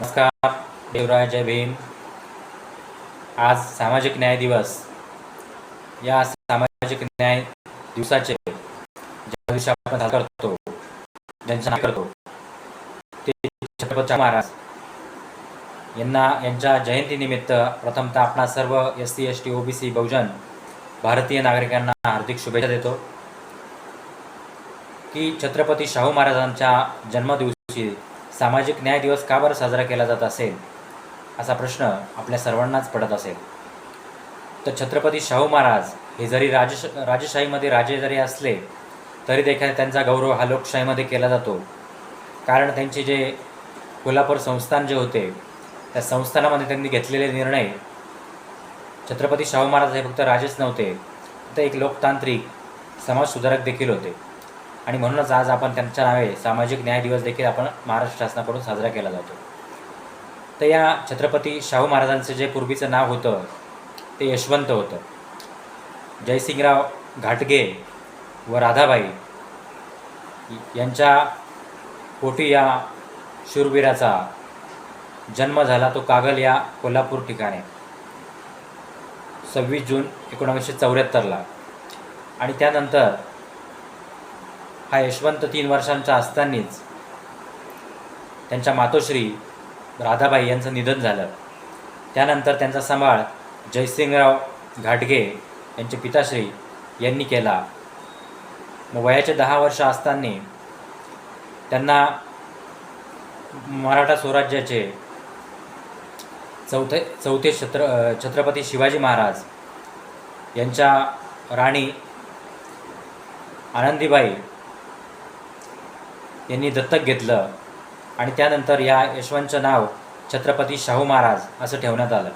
नमस्कार देवराय जय भीम. आज सामाजिक न्याय दिवस. या सामाजिक न्याय दिवसाचे ज्या दिवशी आपण साजरा करतो ज्यांचा करतो ते छत्रपती महाराज. यांना यांच्या जयंतीनिमित्त प्रथमतः आपणा सर्व S C S T OBC बहुजन भारतीय नागरिकांना हार्दिक शुभेच्छा देतो. की छत्रपती शाहू महाराजांच्या जन्मदिवशी सामाजिक न्याय दिवस का बरं साजरा केला जात असेल? असा प्रश्न आपल्या सर्वांनाच पडत असेल. तर छत्रपती शाहू महाराज हे जरी राजश राजशाहीमध्ये राजे जरी असले तरी देखील त्यांचा गौरव हा लोकशाहीमध्ये केला जातो. कारण त्यांचे जे कोल्हापूर संस्थान जे होते त्या संस्थानामध्ये त्यांनी घेतलेले निर्णय छत्रपती शाहू महाराज हे फक्त राजेच नव्हते तर एक लोकतांत्रिक समाजसुधारक देखील होते. आणि म्हणूनच आज आपण त्यांच्या नावे सामाजिक न्याय दिवस देखील आपण महाराष्ट्र शासनाकडून साजरा केला जातो. तर या छत्रपती शाहू महाराजांचं जे पूर्वीचं नाव होतं ते यशवंत होतं. जयसिंगराव घाटगे व राधाबाई यांच्या पोटी या शूरवीराचा जन्म झाला तो कागल या कोल्हापूर ठिकाणी. सव्वीस जून एकोणावीसशे चौऱ्याहत्तरला. आणि त्यानंतर हा यशवंत तीन वर्षांचा असतानाच त्यांच्या मातोश्री राधाबाई यांचं निधन झालं. त्यानंतर त्यांचा सांभाळ जयसिंगराव घाटगे यांचे पिताश्री यांनी केला. मग वयाचे दहा वर्ष असताना त्यांना मराठा स्वराज्याचे चौथे चौथे छत्र छत्रपती शिवाजी महाराज यांच्या राणी आनंदीबाई यांनी दत्तक घेतलं आणि त्यानंतर या यशवंतचं नाव छत्रपती शाहू महाराज असं ठेवण्यात आलं.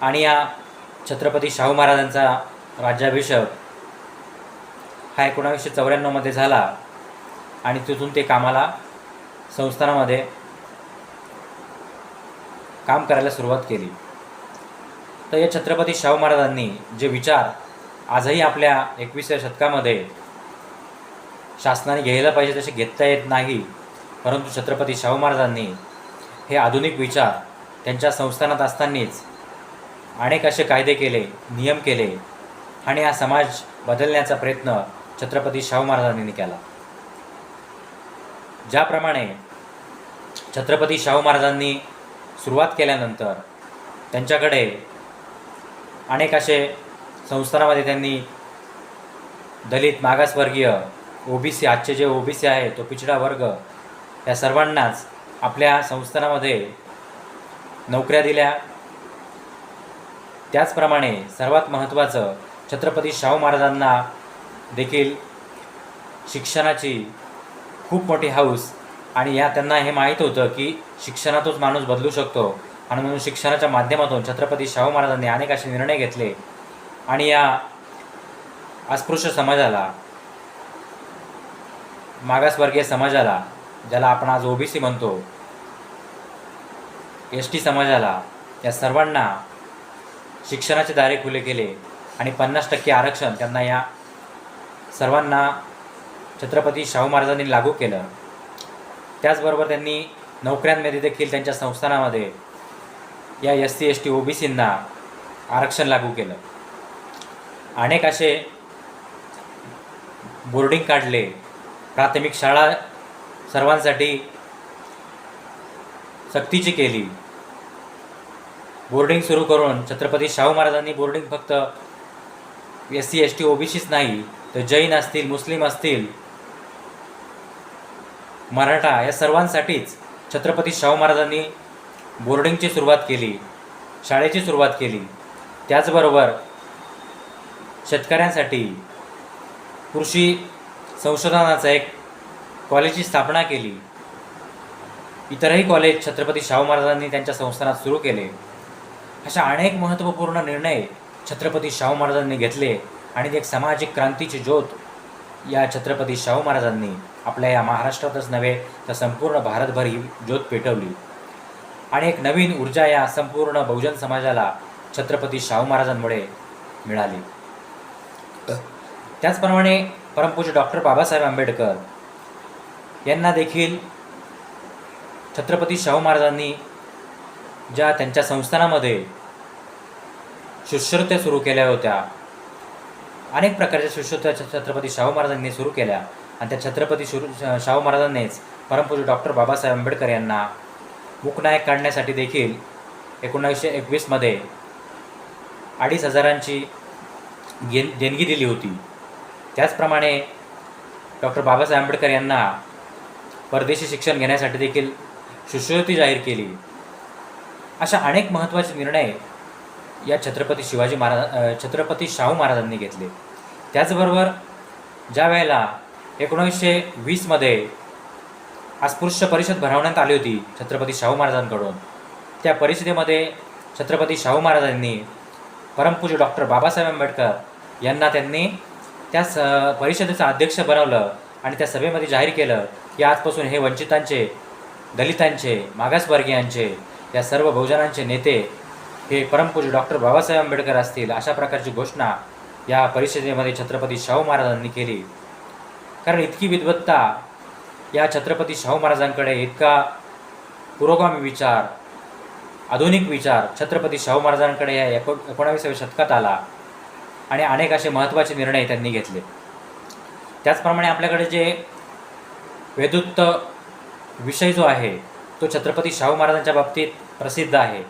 आणि या छत्रपती शाहू महाराजांचा राज्याभिषेक हा एकोणावीसशे चौऱ्याण्णवमध्ये झाला आणि तिथून ते कामाला संस्थानामध्ये काम करायला सुरुवात केली. तर या छत्रपती शाहू महाराजांनी जे विचार आजही आपल्या एकवीसव्या शतकामध्ये शासनाने घ्यायला पाहिजे तसे घेता येत नाही. परंतु छत्रपती शाहू महाराजांनी हे आधुनिक विचार त्यांच्या संस्थानात असतानाच अनेक असे कायदे केले नियम केले आणि हा समाज बदलण्याचा प्रयत्न छत्रपती शाहू महाराजांनी केला. ज्याप्रमाणे छत्रपती शाहू महाराजांनी सुरुवात केल्यानंतर त्यांच्याकडे अनेक असे संस्थानामध्ये त्यांनी दलित मागासवर्गीय ओ बी सी आजचे जे ओ बी सी आहे तो पिछडा वर्ग या सर्वांनाच आपल्या संस्थानामध्ये नोकऱ्या दिल्या. त्याचप्रमाणे सर्वात महत्त्वाचं छत्रपती शाहू महाराजांना देखील शिक्षणाची खूप मोठी हाऊस आणि या त्यांना हे माहीत होतं की शिक्षणातच माणूस बदलू शकतो आणि म्हणून शिक्षणाच्या माध्यमातून छत्रपती शाहू महाराजांनी अनेक असे निर्णय घेतले आणि या अस्पृश्य समाजाला मागासवर्गीय समाजाला ज्याला आपण आज ओबीसी म्हणतो एस टी समाजाला या सर्वांना शिक्षणाचे दारे खुले केले आणि पन्नास टक्के आरक्षण त्यांना या सर्वांना छत्रपती शाहू महाराजांनी लागू केलं. त्याचबरोबर त्यांनी नोकऱ्यांमध्ये देखील त्यांच्या संस्थानामध्ये या S C S T O B सींना आरक्षण लागू केलं. अनेक असे बोर्डिंग काढले प्राथमिक शाळा सर्वांसाठी सक्तीची केली. बोर्डिंग सुरू करून छत्रपती शाहू महाराजांनी बोर्डिंग फक्त S C S T O B सीच नाही तर जैन असतील मुस्लिम असतील मराठा या सर्वांसाठीच छत्रपती शाहू महाराजांनी बोर्डिंगची सुरुवात केली शाळेची सुरुवात केली. त्याचबरोबर शेतकऱ्यांसाठी कृषी संशोधनाचं एक कॉलेजची स्थापना केली. इतरही कॉलेज छत्रपती शाहू महाराजांनी त्यांच्या संस्थानात सुरू केले. अशा अनेक महत्त्वपूर्ण निर्णय छत्रपती शाहू महाराजांनी घेतले आणि एक सामाजिक क्रांतीची ज्योत या छत्रपती शाहू महाराजांनी आपल्या या महाराष्ट्रातच नव्हे तर संपूर्ण भारतभर ही ज्योत पेटवली. आणि एक नवीन ऊर्जा या संपूर्ण बहुजन समाजाला छत्रपती शाहू महाराजांमुळे मिळाली. त्याचप्रमाणे परमपूज्य डॉक्टर बाबासाहेब आंबेडकर यांना देखील छत्रपती शाहू महाराजांनी ज्या त्यांच्या संस्थानामध्ये शुश्रुत्या सुरू केल्या होत्या अनेक प्रकारच्या शिष्यवृत्त्या छ- छत्रपती शाहू महाराजांनी सुरू केल्या आणि त्या छत्रपती शुरू शाहू महाराजांनीच परमपूज्य डॉक्टर बाबासाहेब आंबेडकर यांना मुकनायक काढण्यासाठी देखील एकोणावीसशे एकवीसमध्ये अडीच हजारांची गेन देणगी दिली होती. त्याचप्रमाणे डॉक्टर बाबासाहेब आंबेडकर यांना परदेशी शिक्षण घेण्यासाठी देखील शिष्यवृत्ती जाहीर केली. अशा अनेक महत्त्वाचे निर्णय या छत्रपती शिवाजी महाराज छत्रपती शाहू महाराजांनी घेतले. त्याचबरोबर ज्या वेळेला एकोणीसशे वीसमध्ये अस्पृश्य परिषद भरवण्यात आली होती छत्रपती शाहू महाराजांकडून त्या परिषदेमध्ये छत्रपती शाहू महाराजांनी परमपूज्य डॉक्टर बाबासाहेब आंबेडकर यांना त्यांनी त्या स परिषदेचं अध्यक्ष बनवलं आणि त्या सभेमध्ये जाहीर केलं की आजपासून हे वंचितांचे दलितांचे मागासवर्गीयांचे या सर्व बहुजनांचे नेते हे परमपूज डॉक्टर बाबासाहेब आंबेडकर असतील अशा प्रकारची घोषणा या परिषदेमध्ये छत्रपती शाहू महाराजांनी केली. कारण इतकी विद्वत्ता या छत्रपती शाहू महाराजांकडे इतका पुरोगामी विचार आधुनिक विचार छत्रपती शाहू महाराजांकडे या एको एकोणाविसाव्या शतकात आला. आणि अनेक असे महत्त्वाचे निर्णय त्यांनी घेतले. त्याचप्रमाणे आपल्याकडे जे वेदुत्त विषय जो आहे तो छत्रपती शाहू महाराजांच्या बाबतीत प्रसिद्ध आहे.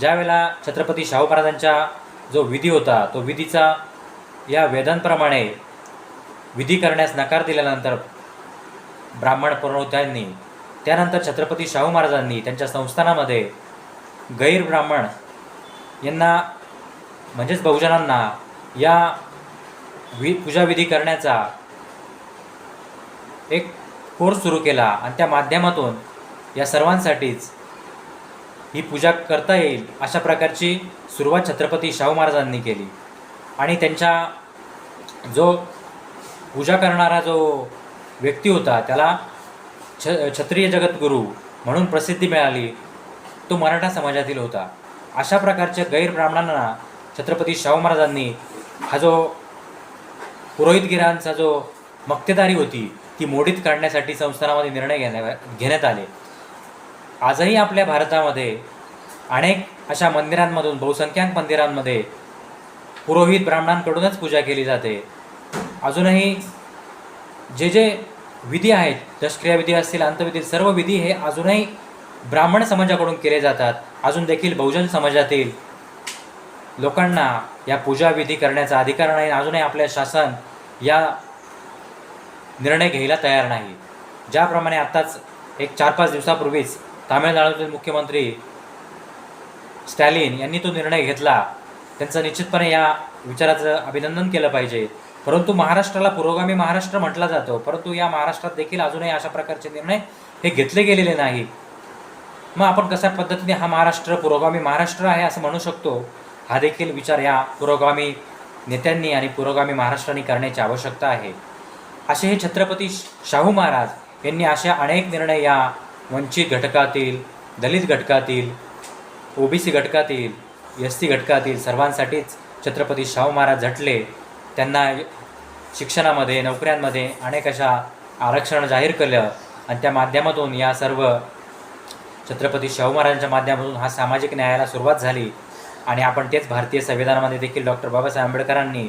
ज्यावेळेला छत्रपती शाहू महाराजांचा जो विधी होता तो विधीचा या वेदांप्रमाणे विधी करण्यास नकार दिल्यानंतर ब्राह्मण पुरवत्यांनी त्यानंतर छत्रपती शाहू महाराजांनी त्यांच्या संस्थानामध्ये गैरब्राह्मण यांना म्हणजेच बहुजनांना या वि पूजाविधी करण्याचा एक कोर्स सुरू केला आणि त्या माध्यमातून या सर्वांसाठीच ही पूजा करता येईल अशा प्रकारची सुरुवात छत्रपती शाहू महाराजांनी केली. आणि त्यांच्या जो पूजा करणारा जो व्यक्ती होता त्याला छ क्षत्रिय जगद्गुरू म्हणून प्रसिद्धी मिळाली तो मराठा समाजातील होता. अशा प्रकारच्या गैरब्राह्मणांना छत्रपती शाहू महाराजांनी हा जो पुरोहितगिरांचा जो मक्तेदारी होती ती मोडीत काढण्यासाठी संस्थानामध्ये निर्णय घेण्या घेण्यात आले. आजही आपल्या भारतामध्ये अनेक अशा मंदिरांमधून बहुसंख्याक मंदिरांमध्ये पुरोहित ब्राह्मणांकडूनच पूजा केली जाते. अजूनही जे जे विधी आहेत दशक्रिया विधी असतील अंतविधी सर्व विधी हे अजूनही ब्राह्मण समाजाकडून केले जातात. अजून देखील बहुजन समाजातील लोकांना या पूजाविधी करण्याचा अधिकार नाही अजूनही आपले शासन या निर्णय घ्यायला तयार नाही. ज्याप्रमाणे आत्ताच एक चार पाच दिवसापूर्वीच तामिळनाडूतील मुख्यमंत्री स्टॅलिन यांनी तो निर्णय घेतला. त्यांचं निश्चितपणे या विचाराचं अभिनंदन केलं पाहिजे. परंतु महाराष्ट्राला पुरोगामी महाराष्ट्र म्हटला जातो. परंतु या महाराष्ट्रात देखील अजूनही अशा प्रकारचे निर्णय हे घेतले गेलेले नाही. मग आपण कशा पद्धतीने हा महाराष्ट्र पुरोगामी महाराष्ट्र आहे असं म्हणू शकतो? हा देखील विचार या पुरोगामी नेत्यांनी आणि पुरोगामी महाराष्ट्राने करण्याची आवश्यकता आहे. असे हे छत्रपती शाहू महाराज यांनी अशा अनेक निर्णय या वंचित घटकातील दलित घटकातील ओबीसी घटकातील एस टी घटकातील सर्वांसाठीच छत्रपती शाहू महाराज झटले. त्यांना शिक्षणामध्ये नोकऱ्यांमध्ये अनेक अशा आरक्षण जाहीर केलं आणि त्या माध्यमातून या सर्व छत्रपती शाहू महाराजांच्या माध्यमातून हा सामाजिक न्यायाला सुरुवात झाली. आणि आपण तेच भारतीय संविधानामध्ये देखील डॉक्टर बाबासाहेब आंबेडकरांनी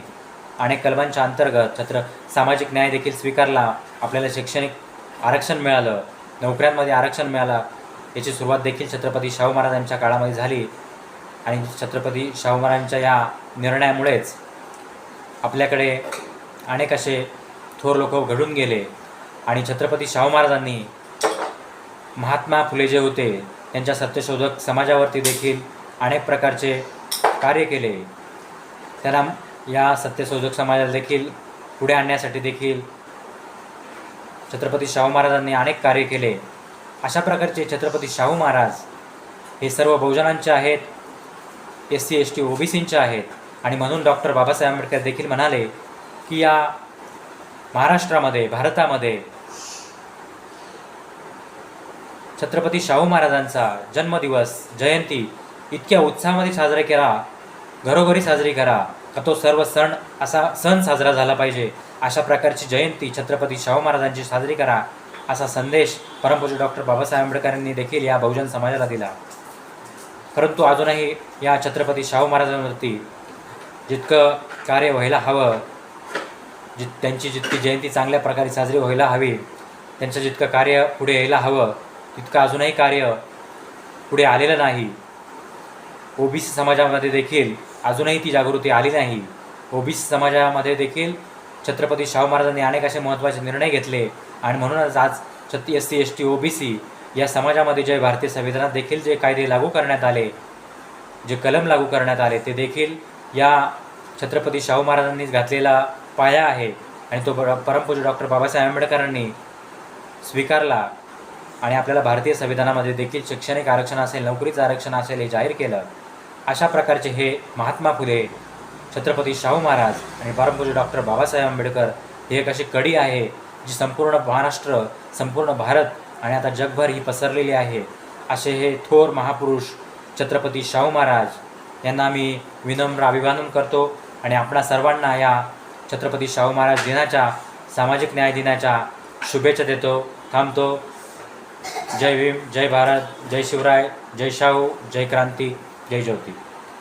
अनेक कलमांच्या अंतर्गत छत्र सामाजिक न्याय देखील स्वीकारला आपल्याला शैक्षणिक आरक्षण मिळालं नोकऱ्यांमध्ये आरक्षण मिळालं याची सुरुवात देखील छत्रपती शाहू महाराजांच्या काळामध्ये झाली. आणि छत्रपती शाहू महाराजांच्या या निर्णयामुळेच आपल्याकडे अनेक असे थोर लोक घडून गेले. आणि छत्रपती शाहू महाराजांनी महात्मा फुले जे होते त्यांच्या सत्यशोधक समाजावरती देखील अनेक प्रकारचे कार्य केले. त्यांना या सत्यशोधक समाजाला देखील पुढे आणण्यासाठी देखील छत्रपती शाहू महाराजांनी अनेक कार्य केले. अशा प्रकारचे छत्रपती शाहू महाराज हे सर्व बहुजनांचे आहेत एस सी एस टी ओबीसींचे आहेत. आणि म्हणून डॉक्टर बाबासाहेब आंबेडकर देखील म्हणाले की या महाराष्ट्रामध्ये भारतामध्ये छत्रपती शाहू महाराजांचा जन्मदिवस जयंती इतक्या उत्साहामध्ये साजरा केला घरोघरी साजरी करा. का तो सर्व सण असा सण साजरा झाला पाहिजे. अशा प्रकारची जयंती छत्रपती शाहू महाराजांची साजरी करा. असा संदेश परमपूज्य डॉक्टर बाबासाहेब आंबेडकरांनी देखील या बहुजन समाजाला दिला. परंतु अजूनही या छत्रपती शाहू महाराजांवरती जितकं कार्य व्हायला हवं जित त्यांची जितकी जयंती चांगल्या प्रकारे साजरी व्हायला हवी त्यांचं जितकं कार्य पुढे यायला हवं तितकं अजूनही कार्य पुढे आलेलं नाही. ओबीसी समाजामध्ये देखील अजूनही ती जागृती आली नाही. ओबीसी समाजामध्ये देखील छत्रपती शाहू महाराजांनी अनेक असे महत्त्वाचे निर्णय घेतले आणि म्हणूनच आज छत्ती S C S T OBC या समाजामध्ये जे भारतीय संविधानात देखील जे कायदे लागू करण्यात आले जे कलम लागू करण्यात आले ते देखील या छत्रपती शाहू महाराजांनीच घातलेला पाया आहे आणि तो पर- परमपूज्य डॉक्टर बाबासाहेब आंबेडकरांनी स्वीकारला आणि आपल्याला भारतीय संविधानामध्ये देखील शैक्षणिक आरक्षण असेल नोकरीचं आरक्षण असेल हे जाहीर केलं. अशा प्रकारचे हे महात्मा फुले छत्रपती शाहू महाराज आणि परमपूज्य डॉक्टर बाबासाहेब आंबेडकर ही एक अशी कडी आहे जी संपूर्ण महाराष्ट्र संपूर्ण भारत आणि आता जगभर ही पसरलेली आहे. असे हे थोर महापुरुष छत्रपती शाहू महाराज यांना मी विनम्र अभिवादन करतो आणि आपणा सर्वांना या छत्रपती शाहू महाराज दिनाच्या सामाजिक न्याय दिनाच्या शुभेच्छा देतो थांबतो. जय भीम जय भारत जय शिवराय जय शाहू जय क्रांती. जय ज्योती.